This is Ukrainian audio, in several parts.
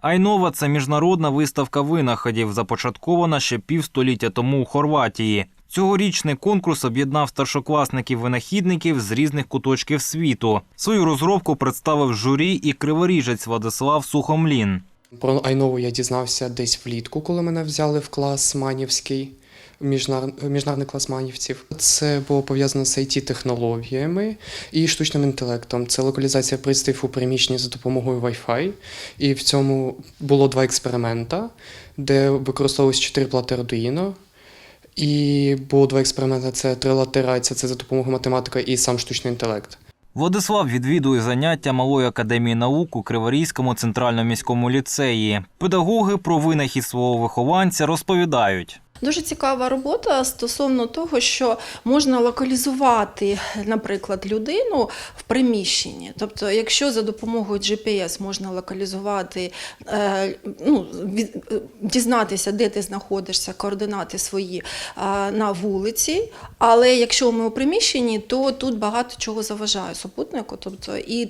Айнова це міжнародна виставка винаходів, започаткована ще півстоліття тому у Хорватії. Цьогорічний конкурс об'єднав старшокласників-винахідників з різних куточків світу. Свою розробку представив журі і криворіжець Владислав Сухомлін. Про Айнову я дізнався десь влітку, коли мене взяли в клас Манівський, міжнар- міжнародний клас манівців. Це було пов'язано з it технологіями і штучним інтелектом. Це локалізація пристроїв у приміщенні за допомогою Wi-Fi. І в цьому було два експеримента, де використовувалось чотири плати Arduino. І було два експерименти: це трилатерація, це за допомогою математики і сам штучний інтелект. Владислав відвідує заняття Малої академії наук у Криворізькому центральному міському ліцеї. Педагоги про винахід свого вихованця розповідають. Дуже цікава робота стосовно того, що можна локалізувати, наприклад, людину в приміщенні. Тобто, якщо за допомогою GPS можна локалізувати, е, ну, е, дізнатися, де ти знаходишся, координати свої е, на вулиці. Але якщо ми у приміщенні, то тут багато чого заважає супутнику, тобто і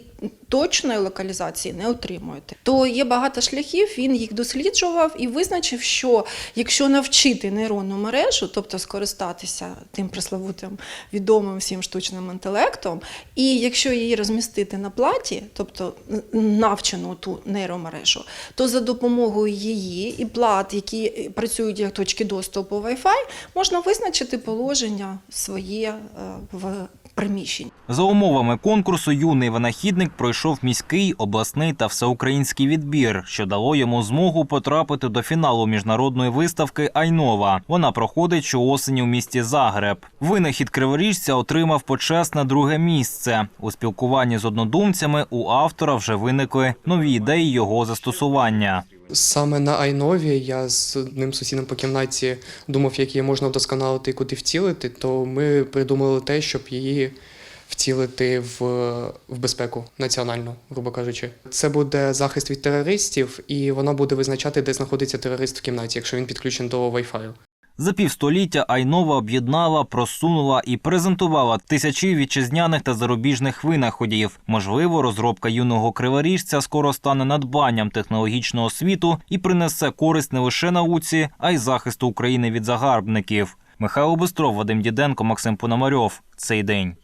точної локалізації не отримуєте. То є багато шляхів, він їх досліджував і визначив, що якщо навчити нейронну мережу, тобто скористатися тим пресловутим відомим всім штучним інтелектом, і якщо її розмістити на платі, тобто навчену ту нейромережу, то за допомогою її і плат, які працюють як точки доступу Wi-Fi, можна визначити положення своє е, в приміщенні. За умовами конкурсу юний винахідник пройшов міський, обласний та всеукраїнський відбір, що дало йому змогу потрапити до фіналу міжнародної виставки Айнова. Вона проходить щоосені у місті Загреб. Винахід криворіжця отримав почесне друге місце. У спілкуванні з однодумцями у автора вже виникли нові ідеї його застосування. Саме на Айнові я з одним сусідом по кімнаті думав, як її можна вдосконалити і куди втілити, то ми придумали те, щоб її втілити в, в безпеку національну, грубо кажучи. Це буде захист від терористів, і вона буде визначати, де знаходиться терорист в кімнаті, якщо він підключений до Wi-Fi. За півстоліття Айнова об'єднала, просунула і презентувала тисячі вітчизняних та зарубіжних винаходів. Можливо, розробка юного криворіжця скоро стане надбанням технологічного світу і принесе користь не лише науці, а й захисту України від загарбників. Михайло Бистров, Вадим Діденко, Максим Пономарьов. Цей день.